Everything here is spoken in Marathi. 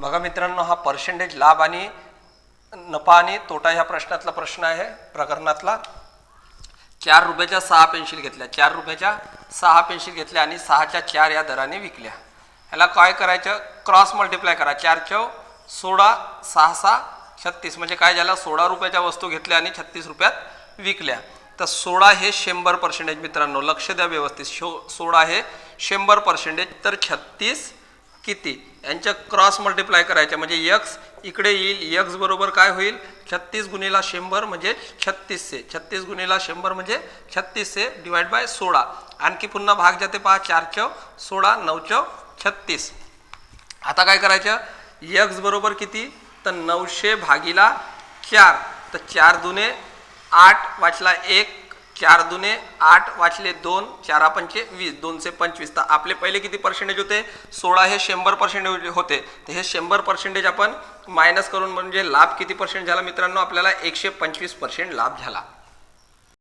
बघा मित्रांनो हा पर्सेंटेज लाभ आणि नफा आणि तोटा ह्या प्रश्नातला प्रश्न आहे प्रकरणातला. चार रुपयाच्या सहा पेन्सिल घेतल्या. चार रुपयाच्या सहा पेन्सिल घेतल्या आणि सहाच्या चार या दराने विकल्या. ह्याला काय करायचं? क्रॉस मल्टिप्लाय करा. चार चौ सोळा सहा सहा छत्तीस. म्हणजे काय झालं? सोळा रुपयाच्या वस्तू घेतल्या आणि छत्तीस रुपयात विकल्या. तर सोळा हे शंभर पर्सेंटेज मित्रांनो लक्ष द्या व्यवस्थित. शो सोळा हे शंभर पर्सेंटेज तर छत्तीस किती? यांच्या क्रॉस मल्टिप्लाय करायच्या म्हणजे यक्स इकडे येईल यक्स बरोबर काय होईल? छत्तीस गुणिला शंभर म्हणजे छत्तीसशे. छत्तीस गुणिला शंभर म्हणजे छत्तीसशे डिवाइड बाय सोळा. आणखी पुन्हा भाग जाते पहा चार चव सोळा नऊ चव छत्तीस. आता काय करायचं? यक्स बरोबर किती? तर नऊशे भागीला चार. तर चार दुने आठ वाचला एक. चार दुने आठ वाचले दोन चारा पंचे वीस. दोनशे पंचवीस. तर आपले पहिले किती पर्सेंटेज होते? सोळा हे शंभर पर्सेंटेज होते. तर हे शंभर पर्सेंटेज आपण मायनस करून म्हणजे लाभ किती पर्सेंट झाला मित्रांनो? आपल्याला एकशे पंचवीस पर्सेंट लाभ झाला.